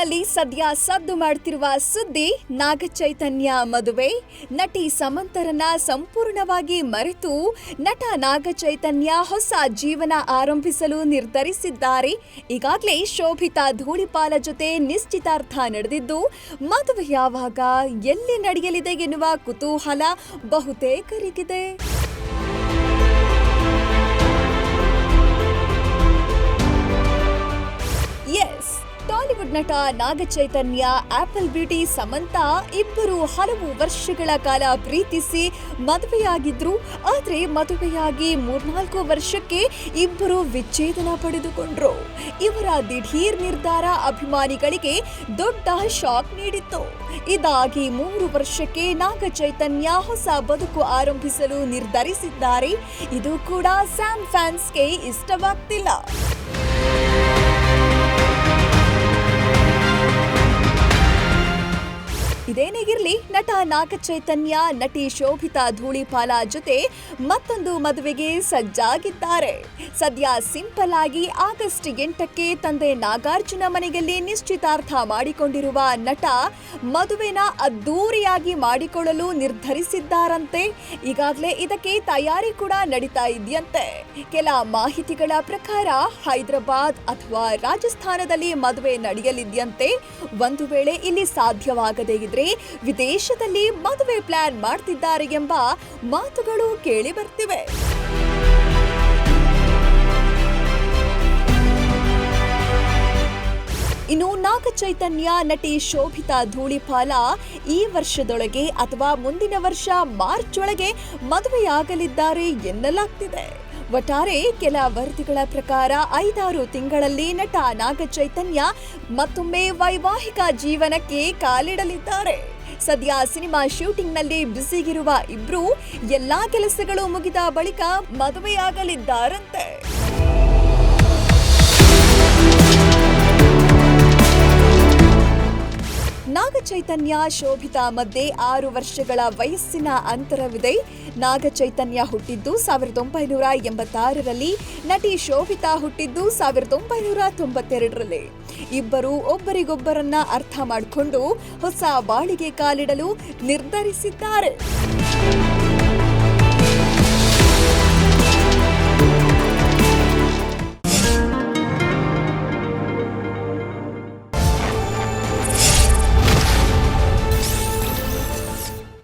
ಸದ್ಯ ಸದ್ದು ಮಾಡ್ತಿರುವ ಸುದ್ದಿ ನಾಗಚೈತನ್ಯ ಮದುವೆ. ನಟಿ ಸಮಂತರನ್ನ ಸಂಪೂರ್ಣವಾಗಿ ಮರೆತು ನಟ ನಾಗಚೈತನ್ಯ ಹೊಸ ಜೀವನ ಆರಂಭಿಸಲು ನಿರ್ಧರಿಸಿದ್ದಾರೆ. ಈಗಾಗಲೇ ಶೋಭಿತಾ ಧೂಳಿಪಾಲ ಜೊತೆ ನಿಶ್ಚಿತಾರ್ಥ ನಡೆದಿದ್ದು, ಮದುವೆ ಯಾವಾಗ, ಎಲ್ಲಿ ನಡೆಯಲಿದೆ ಎನ್ನುವ ಕುತೂಹಲ ಬಹುತೇಕರಿಗಿದೆ. ನಟ ನಾಗಚೈತನ್ಯ ಆಪಲ್ ಬ್ಯೂಟಿ ಸಮಂತ ಇಬ್ಬರು ಹಲವು ವರ್ಷಗಳ ಕಾಲ ಪ್ರೀತಿಸಿ ಮದುವೆಯಾಗಿದ್ರು. ಆದರೆ ಮದುವೆಯಾಗಿ ಮೂರ್ನಾಲ್ಕು ವರ್ಷಕ್ಕೆ ಇಬ್ಬರು ವಿಚ್ಛೇದನ ಪಡೆದುಕೊಂಡ್ರು. ಇವರ ದಿಢೀರ್ ನಿರ್ಧಾರ ಅಭಿಮಾನಿಗಳಿಗೆ ದೊಡ್ಡ ಶಾಕ್ ನೀಡಿತ್ತು. ಇದಾಗಿ ಮೂರು ವರ್ಷಕ್ಕೆ ನಾಗಚೈತನ್ಯ ಹೊಸ ಬದುಕು ಆರಂಭಿಸಲು ನಿರ್ಧರಿಸಿದ್ದಾರೆ. ಇದು ಕೂಡ ಸ್ಯಾಮ್ ಫ್ಯಾನ್ಸ್ಗೆ ಇಷ್ಟವಾಗ್ತಿಲ್ಲ. ಇದೇನೇ ಇರ್ಲಿ ನಟ ನಾಗ ಚೈತನ್ಯ ನಟಿ ಶೋಭಿತಾ ಧೂಳಿಪಾಲ ಜೊತೆ ಮತ್ತೊಂದು ಮದುವೆಗೆ ಸಜ್ಜಾಗಿದ್ದಾರೆ. ಸದ್ಯ ಸಿಂಪಲ್ ಆಗಿ ಆಗಸ್ಟ್ ಎಂಟಕ್ಕೆ ತಂದೆ ನಾಗಾರ್ಜುನ ಮನೆಯಲ್ಲಿ ನಿಶ್ಚಿತಾರ್ಥ ಮಾಡಿಕೊಂಡಿರುವ ನಟ ಮದುವೆನ ಅದ್ದೂರಿಯಾಗಿ ಮಾಡಿಕೊಳ್ಳಲು ನಿರ್ಧರಿಸಿದ್ದಾರಂತೆ. ಈಗಾಗಲೇ ಇದಕ್ಕೆ ತಯಾರಿ ಕೂಡ ನಡೀತಾ ಇದೆಯಂತೆ. ಕೆಲ ಮಾಹಿತಿಗಳ ಪ್ರಕಾರ ಹೈದರಾಬಾದ್ ಅಥವಾ ರಾಜಸ್ಥಾನದಲ್ಲಿ ಮದುವೆ ನಡೆಯಲಿದೆಯಂತೆ. ಒಂದು ವೇಳೆ ಇಲ್ಲಿ ಸಾಧ್ಯವಾಗದೇ ಇದ್ರೆ ವಿದೇಶದಲ್ಲಿ ಮದುವೆ ಪ್ಲಾನ್ ಮಾಡ್ತಿದ್ದಾರೆ ಎಂಬ ಮಾತುಗಳು ಕೇಳಿ ಬರ್ತಿವೆ. ಇನ್ನು ನಾಗ ಚೈತನ್ಯ ನಟಿ ಶೋಭಿತಾ ಧೂಳಿಪಾಲ ಈ ವರ್ಷದೊಳಗೆ ಅಥವಾ ಮುಂದಿನ ವರ್ಷ ಮಾರ್ಚ್ ಒಳಗೆ ಮದುವೆಯಾಗಲಿದ್ದಾರೆ ಎನ್ನಲಾಗ್ತಿದೆ. ಒಟ್ಟಾರೆ ಕೆಲ ವರದಿಗಳ ಪ್ರಕಾರ ಐದಾರು ತಿಂಗಳಲ್ಲಿ ನಟ ನಾಗ ಚೈತನ್ಯ ಮತ್ತೊಮ್ಮೆ ವೈವಾಹಿಕ ಜೀವನಕ್ಕೆ ಕಾಲಿಡಲಿದ್ದಾರೆ. ಸದ್ಯ ಸಿನಿಮಾ ಶೂಟಿಂಗ್ನಲ್ಲಿ ಬ್ಯುಸಿಗಿರುವ ಇಬ್ರು ಎಲ್ಲಾ ಕೆಲಸಗಳು ಮುಗಿದ ಬಳಿಕ ಮದುವೆಯಾಗಲಿದ್ದಾರಂತೆ. ನಾಗ ಚೈತನ್ಯ ಶೋಭಿತಾ ಮಧ್ಯೆ ಆರು ವರ್ಷಗಳ ವಯಸ್ಸಿನ ಅಂತರವಿದೆ. ನಾಗಚೈತನ್ಯ ಹುಟ್ಟಿದ್ದು ಸಾವಿರದ ಒಂಬೈನೂರ ಎಂಬತ್ತಾರರಲ್ಲಿ. ನಟಿ ಶೋಭಿತಾ ಹುಟ್ಟಿದ್ದು ಸಾವಿರದ ಒಂಬೈನೂರ ತೊಂಬತ್ತೆರಡರಲ್ಲಿ. ಇಬ್ಬರು ಒಬ್ಬರಿಗೊಬ್ಬರನ್ನ ಅರ್ಥ ಮಾಡಿಕೊಂಡು ಹೊಸ ಬಾಳಿಗೆ ಕಾಲಿಡಲು ನಿರ್ಧರಿಸಿದ್ದಾರೆ.